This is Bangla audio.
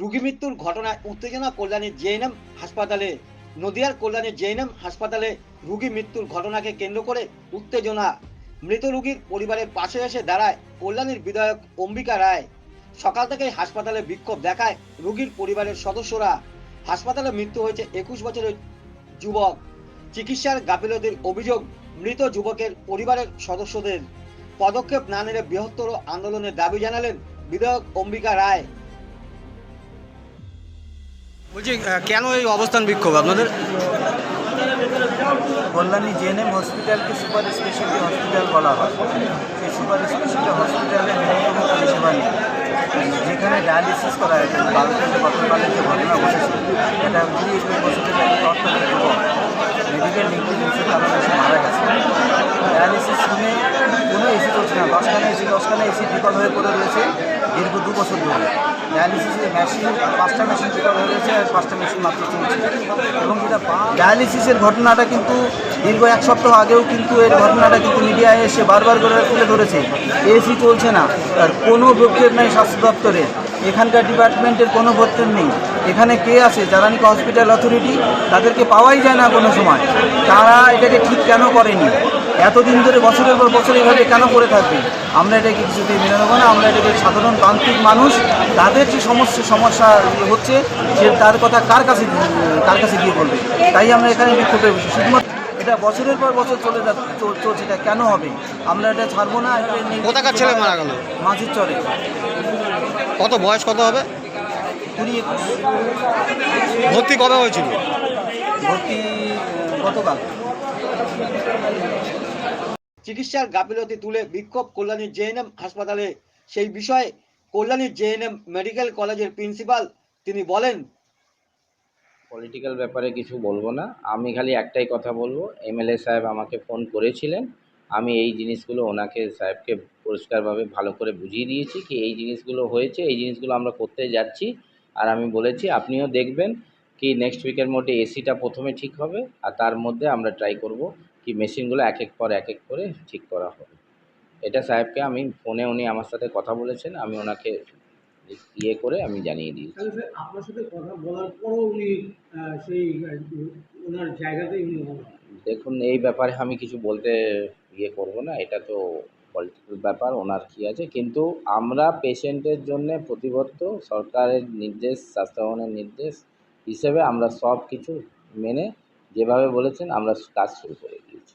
রুগী মৃত্যুর ঘটনায় উত্তেজনা কল্যাণী জেএনএম হাসপাতালে, নদিয়ার কল্যাণী জেএনএম হাসপাতালে রুগী মৃত্যুর ঘটনাকে কেন্দ্র করে উত্তেজনা। মৃত রুগীর পরিবারের পাশে এসে দাঁড়ায় কল্যাণীর বিধায়ক অম্বিকা রায়। সকাল থেকেই হাসপাতালে বিক্ষোভ দেখায় রুগীর পরিবারের সদস্যরা। হাসপাতালে মৃত্যু হয়েছে একুশ বছরের যুবক। চিকিৎসার গাফিলতির অভিযোগ মৃত যুবকের পরিবারের সদস্যদের। পদক্ষেপ না নিলে বৃহত্তর আন্দোলনের দাবি জানালেন বিধায়ক অম্বিকা রায়। বলছি কেন এই অবস্থান বিক্ষোভ? আপনাদের? কল্যাণী জেএনএম হসপিটালকে সুপার স্পেশালিটি হসপিটাল বলা হয়। সেই সুপার স্পেশালিটি হসপিটালে ন্যূনতম পরিষেবা নেই। যেখানে ডায়ালিসিস করা হয়েছে ভারতের যে গতকালের যে ঘটনা ঘটেছে, এটা কুড়ি একুশ বছরের মেডিকেল নেগলিজেন্সের কারণে সে মারা গেছে। ডায়ালিসিস চলছে না দশখানা এসি দশখানা এসি বিকল হয়ে পড়ে রয়েছে, দীর্ঘ দু বছর ধরে। ডায়ালিসিসের মেশিন পাঁচটা মেশিন বিকল হয়ে রয়েছে আর পাঁচটা মেশিন মাত্র চলছে। এবং যেটা ডায়ালিসিসের ঘটনাটা কিন্তু দীর্ঘ এক সপ্তাহ আগেও কিন্তু এর ঘটনাটা কিন্তু মিডিয়ায় এসে বারবার করে তুলে ধরেছে। এসি চলছে না, আর কোনো ভক্ষেপ নাই স্বাস্থ্য দপ্তরে। এখানকার ডিপার্টমেন্টের কোনো ভর্তের নেই। এখানে কে আছে? যারা নাকি হসপিটাল অথরিটি তাদেরকে পাওয়াই যায় না কোনো সময়। তারা এটাকে ঠিক কেন করেনি? এতদিন ধরে বছরের পর বছর এভাবে কেন করে থাকবে? আমরা এটাকে কিছুতেই মেনে নেব না। আমরা এটাকে সাধারণ তান্ত্রিক মানুষ তাদের যে সমস্যা সমস্যা হচ্ছে সে তার কথা কার কাছে কার কাছে গিয়ে বলবে? তাই আমরা এখানে বিক্ষোভে বসি শুধুমাত্র এটা বছরের পর বছর চলে চলছে এটা কেন হবে? আমরা এটা ছাড়বো না কোথাকার ছেলে মারা গেল? মাঝির চরে। কত বয়স কত হবে? কুড়ি একুশ। ভর্তি কবে হয়েছিল? ভর্তি গতকাল। চিকিৎসার গাফিলতি তুলে বিক্ষোভ কল্যাণী জেএনএম হাসপাতালে। সেই বিষয়ে কল্যাণী জেএনএম মেডিকেল কলেজের প্রিন্সিপাল তিনি বলেন, পলিটিক্যাল ব্যাপারে কিছু বলব না। আমি খালি একটাই কথা বলব এমএলএ সাহেব আমাকে ফোন করেছিলেন। আমি এই জিনিসগুলো ওনাকে, সাহেবকে পরিষ্কারভাবে ভালো করে বুঝিয়ে দিয়েছি কি এই জিনিসগুলো হয়েছে, এই জিনিসগুলো আমরা করতে যাচ্ছি। আর আমি বলেছি, আপনিও দেখবেন কি নেক্সট উইকের মধ্যে এসিটা প্রথমে ঠিক হবে, আর তার মধ্যে আমরা ট্রাই করব। কি মেশিনগুলো এক এক পর এক এক করে ঠিক করা হবে। এটা সাহেবকে আমি ফোনে উনি আমার সাথে কথা বলেছেন আমি ওনাকে ইয়ে করে আমি জানিয়ে দিয়েছি। স্যার আপনার সাথে কথা বলার পরও উনি সেই ওনার জায়গাতেই উনি দেখুন এই ব্যাপারে আমি কিছু বলতে ইয়ে করব না এটা তো পলিটিক্যাল ব্যাপার ওনার কী আছে। কিন্তু আমরা পেশেন্টের জন্য প্রতিবদ্ধ সরকারের নির্দেশ স্বাস্থ্যভবনের নির্দেশ হিসেবে আমরা সব কিছু মেনে যেভাবে বলেছেন আমরা কাজ শুরু করে দিয়েছি।